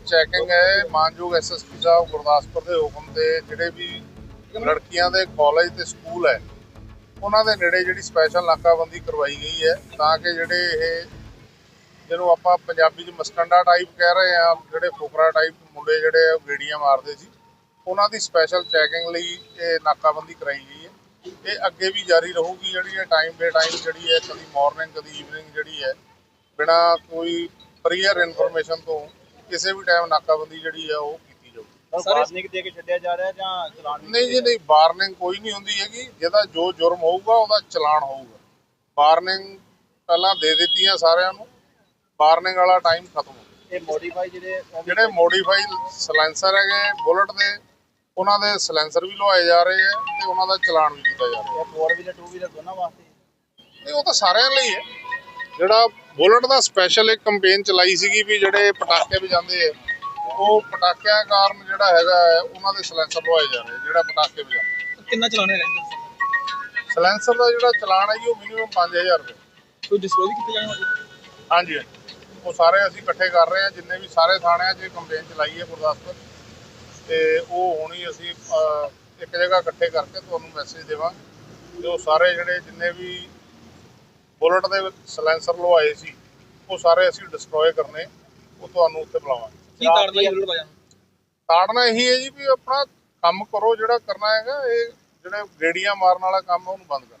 Checking ਹੈ, ਮਾਨਯੋਗ SSP ਸਾਹਿਬ ਗੁਰਦਾਸਪੁਰ ਦੇ ਹੁਕਮ ਤੇ ਜਿਹੜੇ ਵੀ ਲੜਕੀਆਂ ਦੇ ਕਾਲਜ ਤੇ ਸਕੂਲ ਹੈ, ਉਹਨਾਂ ਦੇ ਨੇੜੇ ਜਿਹੜੀ ਸਪੈਸ਼ਲ ਨਾਕਾਬੰਦੀ ਕਰਵਾਈ ਗਈ ਹੈ, ਤਾਂ ਕਿ ਜਿਹੜੇ ਇਹ ਜਿਹਨੂੰ ਆਪਾਂ ਪੰਜਾਬੀ 'ਚ ਮਸਕੰਡਾ ਟਾਈਪ ਕਹਿ ਰਹੇ ਆ ਜਿਹੜੇ ਫੋਕਰਾ ਟਾਈਪ ਮੁੰਡੇ ਜਿਹੜੇ ਗੇੜੀਆਂ ਮਾਰਦੇ ਸੀ, ਉਹਨਾਂ ਦੀ ਸਪੈਸ਼ਲ ਚੈਕਿੰਗ ਲਈ ਇਹ ਨਾਕਾਬੰਦੀ ਕਰਾਈ ਗਈ ਹੈ। ਇਹ ਅੱਗੇ ਵੀ ਜਾਰੀ ਰਹੂਗੀ ਜਿਹੜੀ ਇਹ ਟਾਈਮ ਬੇ ਟਾਈਮ ਜਿਹੜੀ ਹੈ, ਕਦੀ ਮਾਰਨਿੰਗ ਕਦੀ ਈਵਨਿੰਗ ਜਿਹੜੀ ਹੈ, ਬਿਨਾ ਕੋਈ ਪ੍ਰੀਅਰ ਇਨਫੋਰਮੇਸ਼ਨ ਤੋਂ ਕਿਸੇ ਵੀ ਟਾਈਮ ਨਾਕਾਬੰਦੀ ਜਿਹੜੀ ਹੈ ਉਹ ਕੀਤੀ ਜਾਊਗੀ। ਵਾਰਨਿੰਗ ਦੇ ਕੇ ਛੱਡਿਆ ਜਾ ਰਿਹਾ ਜਾਂ ਚਲਾਨ ਨਹੀਂ ਜੀ ਨਹੀਂ ਵਾਰਨਿੰਗ ਕੋਈ ਨਹੀਂ ਹੁੰਦੀ ਹੈਗੀ। ਜਿਹਦਾ ਜੋ ਜੁਰਮ ਹੋਊਗਾ ਉਹਦਾ ਚਲਾਨ ਹੋਊਗਾ। ਵਾਰਨਿੰਗ ਪਹਿਲਾਂ ਦੇ ਦਿੱਤੀਆਂ ਸਾਰਿਆਂ ਨੂੰ। ਵਾਰਨਿੰਗ ਵਾਲਾ ਟਾਈਮ ਖਤਮ ਹੋ ਗਿਆ। ਇਹ ਮੋਡੀਫਾਈ ਜਿਹੜੇ ਜਿਹੜੇ ਮੋਡੀਫਾਈ ਸਲੈਂਸਰ ਹੈਗੇ ਬੁਲਟ ਦੇ ਉਹਨਾਂ ਦੇ ਸਲੈਂਸਰ ਵੀ ਲਵਾਏ ਜਾ ਰਹੇ ਹੈ ਤੇ ਉਹਨਾਂ ਦਾ ਚਲਾਨ ਵੀ ਕੀਤਾ ਜਾ ਰਿਹਾ। ਇਹ 4 ਵੀਲਰ 2 ਵੀਲਰ ਦੋਨਾਂ ਵਾਸਤੇ? ਨਹੀਂ ਉਹ ਤਾਂ ਸਾਰਿਆਂ ਲਈ ਹੈ। ਜਿਹੜਾ ਬੁਲਟ ਦਾ ਸਪੈਸ਼ਲ ਇੱਕ ਕੰਪੇਨ ਚਲਾਈ ਸੀਗੀ ਵੀ ਜਿਹੜੇ ਪਟਾਕੇ ਵਜਾਉਂਦੇ ਆ ਉਹ ਪਟਾਕਿਆਂ ਕਾਰਨ ਜਿਹੜਾ ਹੈਗਾ ਉਹਨਾਂ ਦੇ ਸਲੈਂਸਰ ਲਵਾਏ ਜਾ ਰਹੇ ਜਿਹੜਾ ਪਟਾਕੇ ਵਜਾਉਂਦੇ ਕਿੰਨਾ ਹੈਗਾ ਜੀ? ਸਲੈਂਸਰ ਦਾ ਜਿਹੜਾ ਚਲਾਨ ਹੈ ਜੀ ਉਹ ਮਿਨੀਮਮ 5000 ਰੁਪਏ। ਕੋਈ ਡਿਸਕਲੋਜ਼ ਕੀਤੇ ਜਾਣ ਵਾਲੀ? ਹਾਂਜੀ। ਉਹ ਸਾਰੇ ਅਸੀਂ ਇਕੱਠੇ ਕਰ ਰਹੇ ਹਾਂ ਜਿੰਨੇ ਵੀ ਸਾਰੇ ਥਾਣਿਆਂ 'ਚ ਕੰਪੇਨ ਚਲਾਈ ਹੈ ਗੁਰਦਾਸਪੁਰ। ਤੇ ਉਹ ਹੁਣੀ ਅਸੀਂ ਇੱਕ ਜਗ੍ਹਾ ਇਕੱਠੇ ਕਰਕੇ ਤੁਹਾਨੂੰ ਮੈਸੇਜ ਦੇਵਾਂਗੇ। ਤੇ ਉਹ ਸਾਰੇ ਜਿਹੜੇ ਜਿੰਨੇ ਵੀ ਬੁਲਟ ਦੇ ਵਿੱਚ ਸਲੈਂਸਰ ਲਵਾਏ ਸੀ ਉਹ ਸਾਰੇ ਅਸੀਂ ਡਿਸਟਰੋਏ ਕਰਨੇ ਉਹ ਤੁਹਾਨੂੰ ਉੱਥੇ ਬੁਲਾਵਾਂਗੇ। ਕੀ ਤਾੜਦਾ ਜੀ ਬੁਲਟ ਤਾੜਨਾ ਇਹੀ ਹੈ ਜੀ ਵੀ ਆਪਣਾ ਕੰਮ ਕਰੋ ਜਿਹੜਾ ਕਰਨਾ ਹੈਗਾ ਇਹ ਜਿਹੜੇ ਗੇੜੀਆਂ ਮਾਰਨ ਵਾਲਾ ਕੰਮ ਉਹਨੂੰ ਬੰਦ ਕਰੋ।